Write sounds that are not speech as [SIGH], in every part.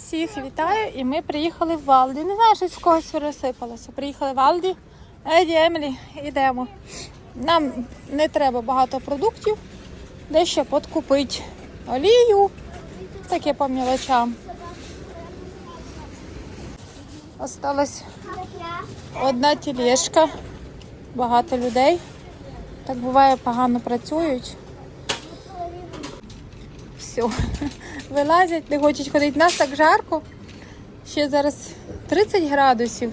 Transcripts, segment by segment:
всіх вітаю! І ми приїхали в Валді. Не знаю, щось в когось розсипалося. Приїхали в Алді. Еді, Емілі, йдемо. Нам не треба багато продуктів, дещо подкупити олію, таке по мілочам. Осталась одна тележка, багато людей. Так буває, погано працюють. Все, вилазять, не хочуть ходити. Нас так жарко. Ще зараз 30 градусів.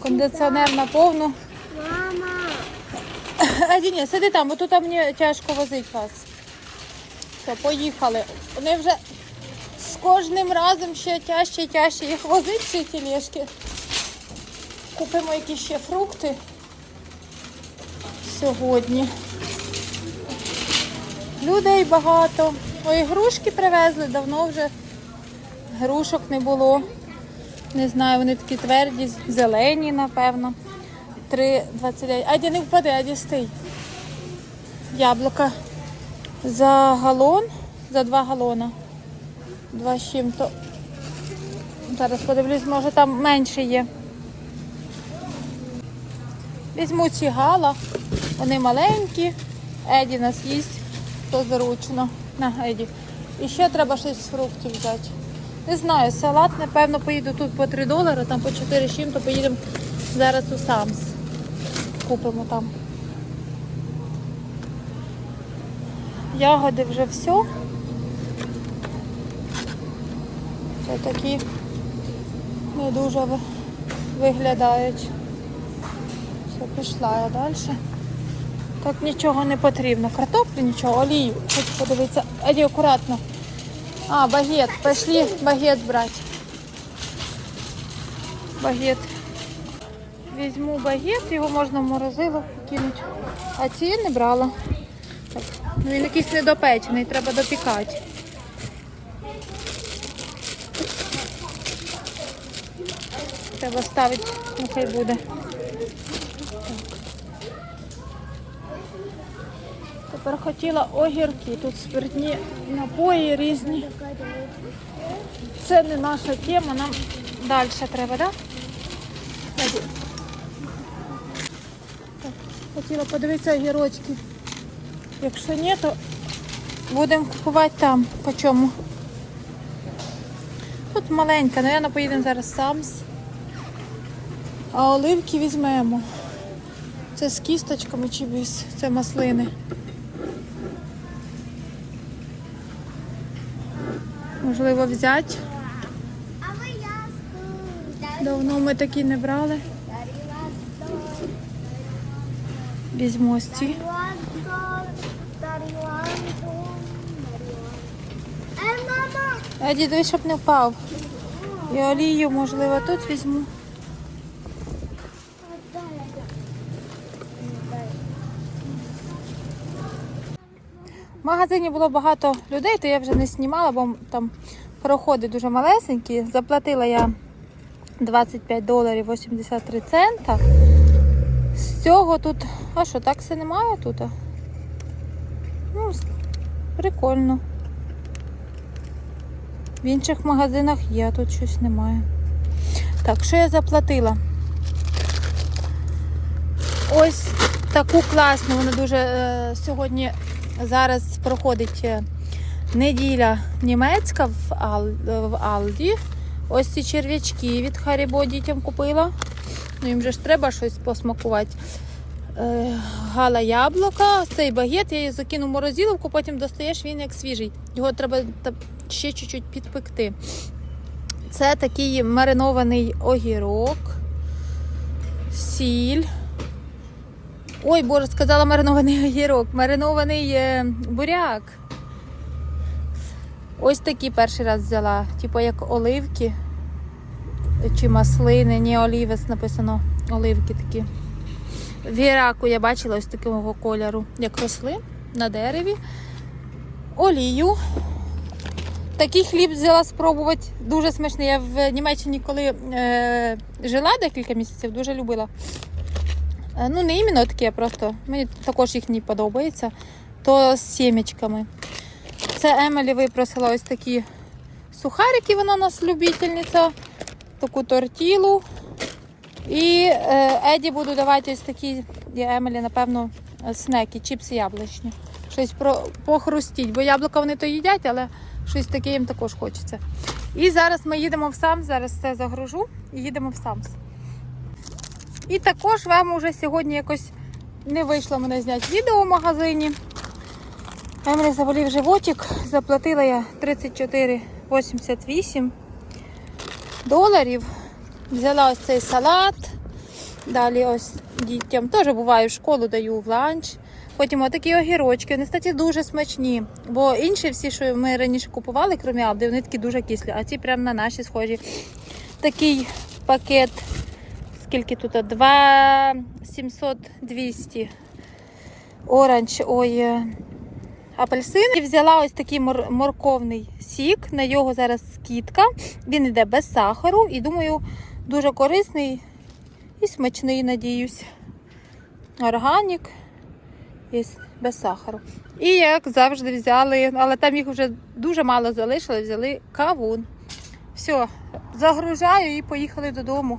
Кондиціонер на повну. Мама, А, ні, сиди там, бо тут мені тяжко возити вас. Все, поїхали. Вони вже з кожним разом ще тяжче і тяжче їх возить, ці тележки. Купимо якісь ще фрукти сьогодні. Людей багато. Ой, грушки привезли, давно вже грушок не було. Не знаю, вони такі тверді, зелені, напевно. 3,29. Аді не впаде, аді стий. Яблука за галон, за 2 галона. Два з чим-то. Зараз подивлюсь, може там менше є. Візьму ці гала. Вони маленькі. Еді нас їсть, то заручно. На, Еді. І ще треба щось з фруктів взяти. Не знаю, салат, напевно, поїду тут по 3 долари, там по 4 з чим, то поїдемо зараз у Самс. Купимо там. Ягоди вже все. Це такі не дуже виглядають. Все, пішла я далі. Так нічого не потрібно. Картоплю нічого, олію. Хочу подивитися. Аді, акуратно. А, багет. Пішли багет брати. Багет. Візьму багет, його можна в морозило кинути. А ці не брала. Так. Ну, він якийсь недопечений, треба допікати. Треба ставити, ну хай буде. Тепер хотіла огірки. Тут спиртні напої різні. Це не наша тема, нам далі треба, так? Так, Хотіла подивитися огірочки. Якщо ні, то будемо купувати там. По чому? Тут маленька, напевно, поїдемо зараз самс. А оливки візьмемо. Це з кісточками чи без. Це маслини. Можливо, взяти. Давно ми такі не брали. Візьмо ось ці. Е, А дідусь, щоб не впав. І олію, можливо, тут візьму. В магазині було багато людей, то я вже не знімала, бо там проходи дуже малесенькі. Заплатила я 25 доларів 83 цента. З цього тут. А що, такси немає тут? Ну, прикольно. В інших магазинах є, тут щось немає. Так, що я заплатила? Ось таку класну, вона дуже е, сьогодні зараз проходить е, неділя німецька в, Ал, в Алді. Ось ці черв'ячки від Харібо дітям купила. Ну, їм же ж треба щось посмакувати. Е, гала яблука, цей багет, я її закину в морозиловку, потім достаєш він як свіжий. Його треба ще чуть-чуть підпекти. Це такий маринований огірок, сіль. Ой, боже, сказала маринований [LAUGHS] огірок, маринований е, буряк. Ось такі перший раз взяла, типу як оливки чи маслини, ні олівець написано, оливки такі. Віраку я бачила ось такого кольору, як росли на дереві. Олію. Такий хліб взяла спробувати. Дуже смачний. Я в Німеччині, коли е, жила декілька місяців, дуже любила. Е, ну, не іменно таке, просто мені також їхній подобається. То з сімечками. Це Емелі випросила ось такі сухарики, вона у нас любительниця, таку тортілу. І е, Еді буду давати ось такі, і Емілі, напевно, снеки, чіпси яблучні. Щось про, похрустіть, бо яблука вони то їдять, але щось таке їм також хочеться. І зараз ми їдемо в Самс, зараз все загружу і їдемо в Самс. І також вам уже сьогодні якось не вийшло мене зняти відео в магазині. Емілі заболів животик, заплатила я 34,88 доларів. Взяла ось цей салат. Далі ось дітям теж буває в школу даю в ланч. Потім отакі огірочки. Вони, кстати, дуже смачні. Бо інші всі, що ми раніше купували, крім Абди, вони такі дуже кислі, а ці прям на наші схожі. Такий пакет. Скільки тут? 2 700 200 оранж. Ой. е, Апельсин і взяла ось такий мор- морковний сік. На його зараз скидка. Він йде без сахару і думаю, дуже корисний і смачний, надіюсь. Органік і без сахару. І як завжди взяли, але там їх вже дуже мало залишили, взяли кавун. Все, загружаю і поїхали додому.